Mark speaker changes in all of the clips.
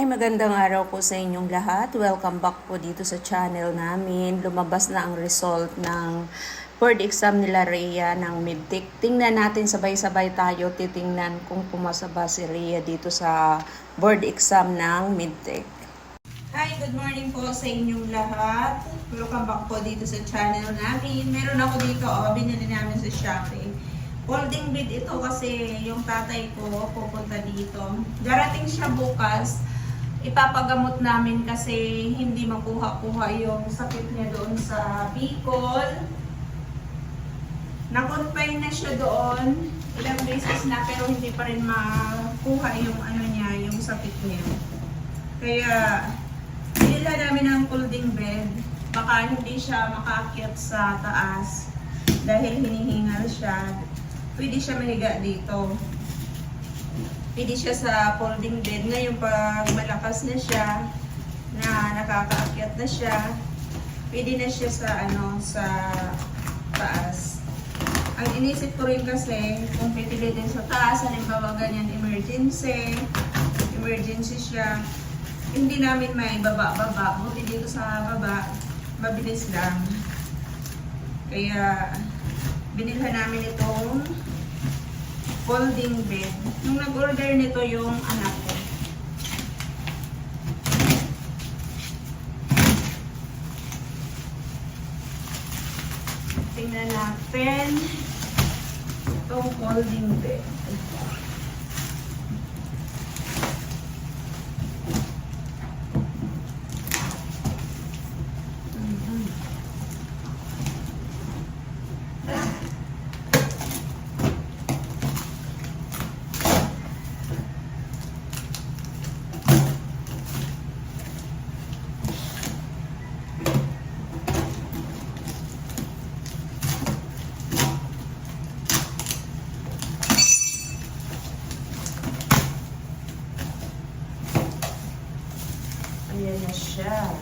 Speaker 1: Ay magandang araw po sa inyong lahat. Welcome back po dito sa channel namin. Lumabas na ang result ng board exam nila Rhea ng Midtech. Tingnan natin sabay-sabay tayo titingnan kung pumasa ba si Rhea dito sa board exam ng Midtech. Hi, good morning po sa inyong lahat. Welcome back po dito sa channel namin. Meron ako dito, oh, binili namin sa Shopee. Folding bed ito kasi yung tatay ko pupunta dito. Darating siya bukas. Ipapagamot namin kasi hindi makuha-kuha yung sakit niya doon sa Bicol. Na-confine na siya doon. Ilang beses na pero hindi pa rin makuha yung ano niya, yung sakit niya. Kaya Binila namin ng folding bed. Baka hindi siya makaakyat sa taas dahil hinihingal siya. Pwede siya mahiga dito. Pwede siya sa folding bed. Ngayon pag malakas na siya, na nakakaakyat na siya, pwede na siya sa ano sa taas. Ang inisip ko rin kasi, kung pipili din sa taas, halimbawa ganyan emergency, emergency siya, hindi namin may baba-baba. Buti dito sa baba, mabilis lang. Kaya, binilhan namin itong folding bed. Nung nag-order nito yung anak ko. Tingnan natin itong folding bed. Mhm. Ayan na siya.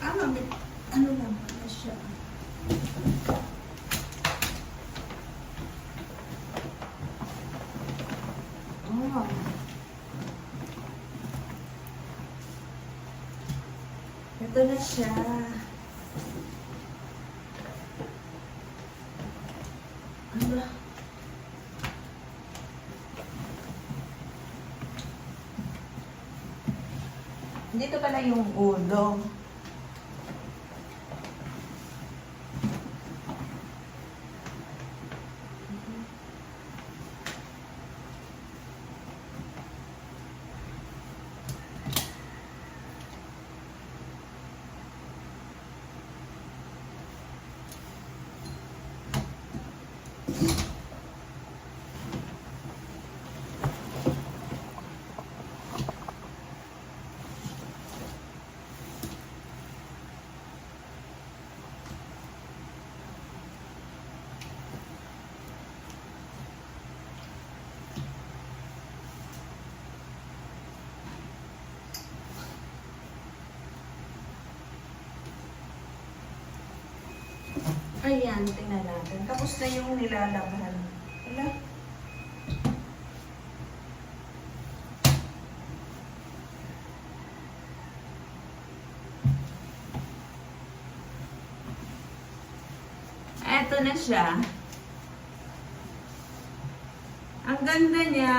Speaker 1: Ah, mami, ano lang pala siya. Oh. Ito na siya. Ano? Dito pala yung ulo. Ayan, tingnan natin. Tapos na yung nilalaban. Wala. Eto na siya. Ang ganda niya.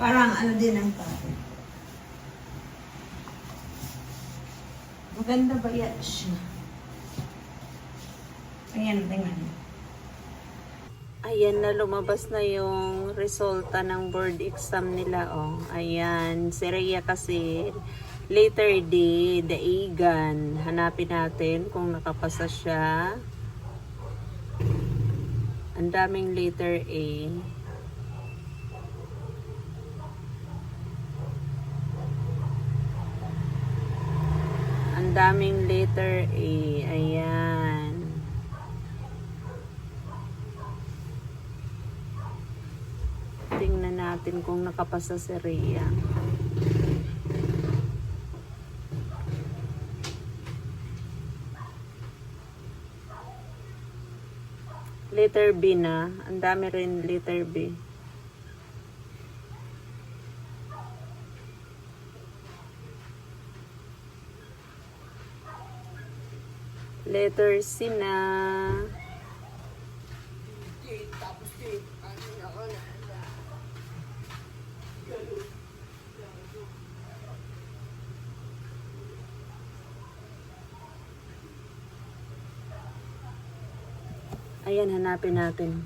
Speaker 1: Parang ano din ang tatay. Maganda ba yan siya? Ayan, tingnan.
Speaker 2: Ayan na, lumabas na yung resulta ng board exam nila, oh. Ayan, si Rhea kasi later day, daigan. Hanapin natin kung nakapasa siya. Ang daming letter A. Daming letter A. Ayan. Tingnan natin kung nakapasa si Rhea. Letter B na. Ang dami rin letter B. Letter C na. Ayan, hanapin natin.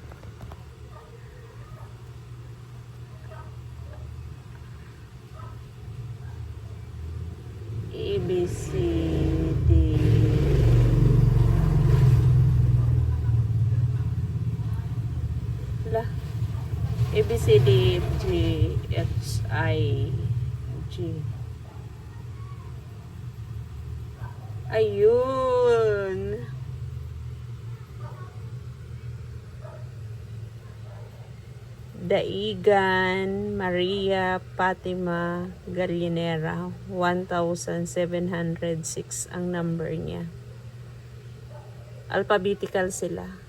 Speaker 2: A, B, C, D. Wala. A, B, C, D, F, G, H, I, G. Ayun. Daigan Maria Fatima Gallinera 1706 ang number niya. Alphabetical sila.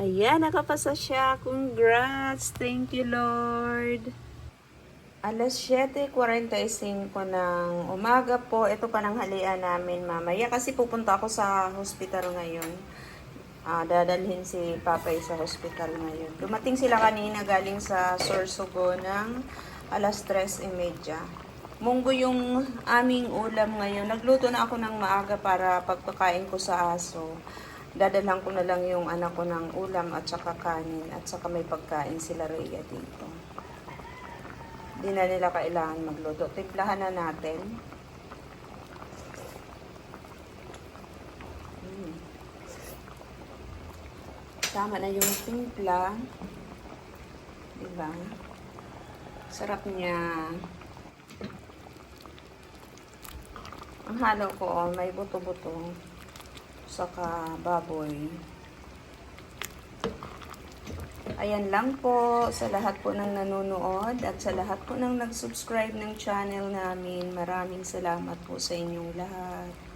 Speaker 2: Ayan, nakapasa siya. Congrats! Thank you, Lord! Alas 7.45 ng umaga po. Ito pa ng halian namin mamaya kasi pupunta ako sa hospital ngayon. Ah, dadalhin si Papay sa hospital ngayon. Dumating sila kanina galing sa Sorsogo ng alas 3.30. Munggo yung aming ulam ngayon. Nagluto na ako ng maaga para pagpakain ko sa aso. Dadalhan ko na lang yung anak ko ng ulam at saka kanin at saka may pagkain sila Rhea dito. Di na nila kailangan magluto. Timplahan na natin. Mm. Tama na yung timpla. Diba? Sarap niya. Ang halo ko, oh, may buto-buto. Saka baboy. Ayan lang po sa lahat po ng nanonood at sa lahat po ng nag-subscribe ng channel namin. Maraming salamat po sa inyong lahat.